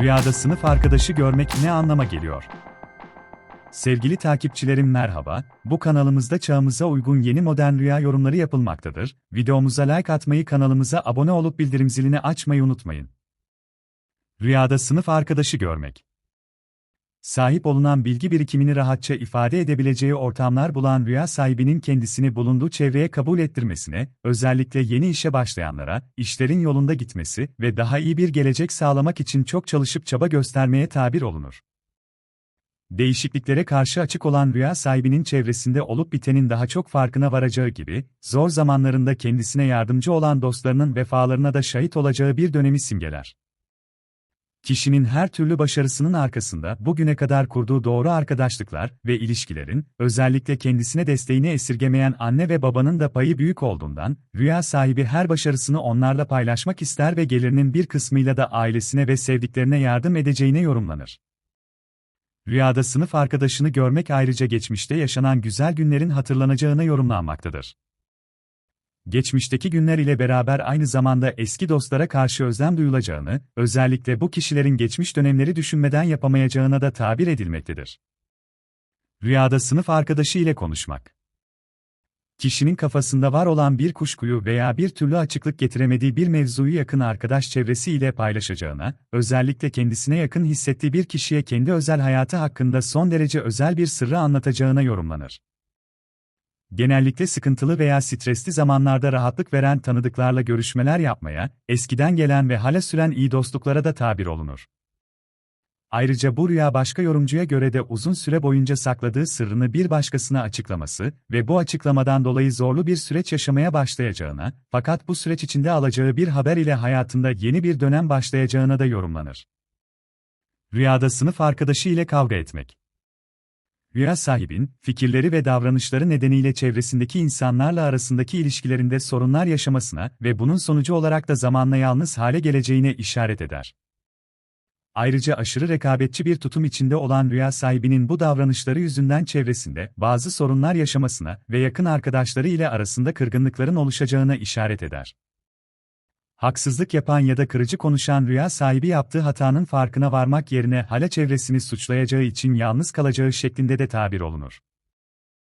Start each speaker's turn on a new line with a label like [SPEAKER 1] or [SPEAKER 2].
[SPEAKER 1] Rüyada sınıf arkadaşı görmek ne anlama geliyor? Sevgili takipçilerim merhaba, bu kanalımızda çağımıza uygun yeni modern rüya yorumları yapılmaktadır. Videomuza like atmayı kanalımıza abone olup bildirim zilini açmayı unutmayın. Rüyada sınıf arkadaşı görmek Sahip olunan bilgi birikimini rahatça ifade edebileceği ortamlar bulan rüya sahibinin kendisini bulunduğu çevreye kabul ettirmesine, özellikle yeni işe başlayanlara, işlerin yolunda gitmesi ve daha iyi bir gelecek sağlamak için çok çalışıp çaba göstermeye tabir olunur. Değişikliklere karşı açık olan rüya sahibinin çevresinde olup bitenin daha çok farkına varacağı gibi, zor zamanlarında kendisine yardımcı olan dostlarının vefalarına da şahit olacağı bir dönemi simgeler. Kişinin her türlü başarısının arkasında bugüne kadar kurduğu doğru arkadaşlıklar ve ilişkilerin, özellikle kendisine desteğini esirgemeyen anne ve babanın da payı büyük olduğundan, rüya sahibi her başarısını onlarla paylaşmak ister ve gelirinin bir kısmıyla da ailesine ve sevdiklerine yardım edeceğine yorumlanır. Rüyada sınıf arkadaşını görmek ayrıca geçmişte yaşanan güzel günlerin hatırlanacağına yorumlanmaktadır. Geçmişteki günler ile beraber aynı zamanda eski dostlara karşı özlem duyulacağını, özellikle bu kişilerin geçmiş dönemleri düşünmeden yapamayacağına da tabir edilmektedir. Rüyada sınıf arkadaşı ile konuşmak kişinin kafasında var olan bir kuşkuyu veya bir türlü açıklık getiremediği bir mevzuyu yakın arkadaş çevresiyle paylaşacağına, özellikle kendisine yakın hissettiği bir kişiye kendi özel hayatı hakkında son derece özel bir sırrı anlatacağına yorumlanır. Genellikle sıkıntılı veya stresli zamanlarda rahatlık veren tanıdıklarla görüşmeler yapmaya, eskiden gelen ve hala süren iyi dostluklara da tabir olunur. Ayrıca bu rüya başka yorumcuya göre de uzun süre boyunca sakladığı sırrını bir başkasına açıklaması ve bu açıklamadan dolayı zorlu bir süreç yaşamaya başlayacağına, fakat bu süreç içinde alacağı bir haber ile hayatında yeni bir dönem başlayacağına da yorumlanır. Rüyada sınıf arkadaşı ile kavga etmek Rüya sahibin, fikirleri ve davranışları nedeniyle çevresindeki insanlarla arasındaki ilişkilerinde sorunlar yaşamasına ve bunun sonucu olarak da zamanla yalnız hale geleceğine işaret eder. Ayrıca aşırı rekabetçi bir tutum içinde olan rüya sahibinin bu davranışları yüzünden çevresinde bazı sorunlar yaşamasına ve yakın arkadaşları ile arasında kırgınlıkların oluşacağına işaret eder. Haksızlık yapan ya da kırıcı konuşan rüya sahibi yaptığı hatanın farkına varmak yerine hala çevresini suçlayacağı için yalnız kalacağı şeklinde de tabir olunur.